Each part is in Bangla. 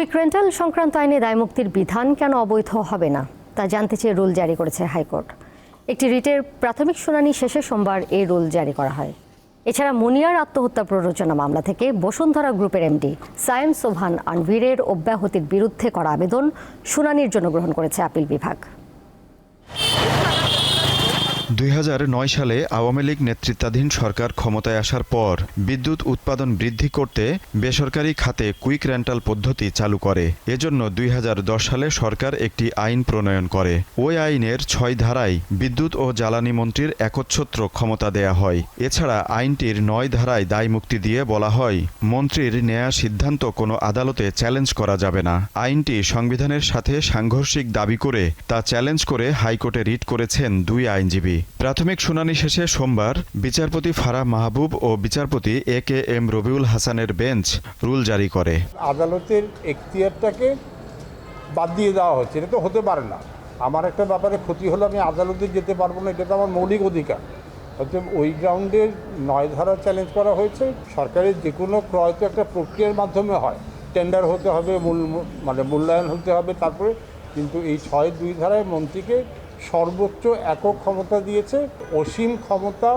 কুইক রেন্টাল সংক্রান্ত আইনে দায়মুক্তির বিধান কেন অবৈধ হবে না, তা জানতে চেয়ে রুল জারি করেছে হাইকোর্ট। একটি রিটের প্রাথমিক শুনানি শেষে সোমবার এই রুল জারি করা হয়। এছাড়া মুনিয়ার আত্মহত্যা প্ররোচনা মামলা থেকে বসুন্ধরা গ্রুপের এমডি সায়েম সোভান আনভীরের অব্যাহতির বিরুদ্ধে করা আবেদন শুনানির জন্য গ্রহণ করেছে আপিল বিভাগ। দুই হাজার নয় সালে আওয়ামী লীগ নেতৃত্বাধীন সরকার ক্ষমতায় আসার পর বিদ্যুৎ উৎপাদন বৃদ্ধি করতে বেসরকারি খাতে কুইক রেন্টাল পদ্ধতি চালু করে। এজন্য দুই হাজার দশ সালে সরকার একটি আইন প্রণয়ন করে। ওই আইনের ছয় ধারায় বিদ্যুৎ ও জ্বালানি মন্ত্রীর একচ্ছত্র ক্ষমতা দেয়া হয়। এছাড়া আইনটির নয় ধারায় দায় মুক্তি দিয়ে বলা হয়, মন্ত্রীর নেয়া সিদ্ধান্ত কোনো আদালতে চ্যালেঞ্জ করা যাবে না। আইনটি সংবিধানের সাথে সাংঘর্ষিক দাবি করে তা চ্যালেঞ্জ করে হাইকোর্টে রিট করেছেন দুই আইনজীবী। প্রাথমিক শুনানি শেষে সোমবার বিচারপতি ফারাহ মাহবুব ও বিচারপতি এ কে এম রবিউল হাসানের বেঞ্চ রুল জারি করে। আদালতের এখতিয়ারটাকে বাদ দিয়ে দেওয়া হচ্ছে। এটা তো হতে পারে না। আমার একটা ব্যাপারে ক্ষতি হলে আমি আদালতে যেতে পারব না, এটা তো আমার মৌলিক অধিকার। অতএব ওই গ্রাউন্ডে নয় ধারা চ্যালেঞ্জ করা হয়েছে। সরকারের যে কোনো ক্রয় তো একটা প্রক্রিয়ার মাধ্যমে হয়। টেন্ডার হতে হবে, মূল মানে মূল্যায়ন হতে হবে তারপরে। কিন্তু এই ছয় দুই ধারায় মন্ত্রীকে সর্বোচ্চ একক ক্ষমতা দিয়েছে অসীম ক্ষমতা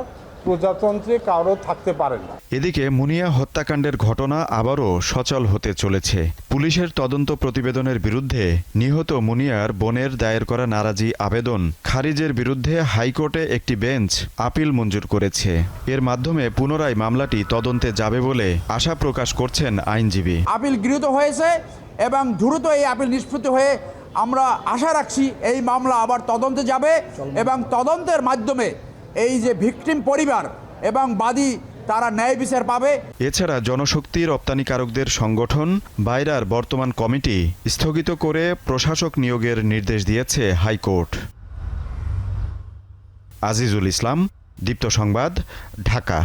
প্রজাতন্ত্রে কারও থাকতে পারে না। এদিকে মুনিয়া হত্যাকাণ্ডের ঘটনা আবারও সচল হতে চলেছে। পুলিশের তদন্ত প্রতিবেদনের বিরুদ্ধে নিহত মুনিয়ার বোনের দায়ের করা নারাজি আবেদন খারিজের বিরুদ্ধে হাইকোর্টে একটি বেঞ্চ আপিল মঞ্জুর করেছে। এর মাধ্যমে পুনরায় মামলাটি তদন্তে যাবে বলে আশা প্রকাশ করছেন আইনজীবী। আপিল গৃহীত হয়েছে এবং দ্রুত এই আপিল নিষ্পত্তি হয়ে আমরা আশা রাখছি এই মামলা আবার তদন্তে যাবে এবং তদন্তের মাধ্যমে এই যে ভিকটিম পরিবার এবং বাদী তারা ন্যায় বিচার পাবে। এছাড়া জনশক্তি রপ্তানিকারকদের সংগঠন বাইরার বর্তমান কমিটি স্থগিত করে প্রশাসক নিয়োগের নির্দেশ দিয়েছে হাইকোর্ট। আজিজুল ইসলাম দীপ্ত সংবাদ ঢাকা।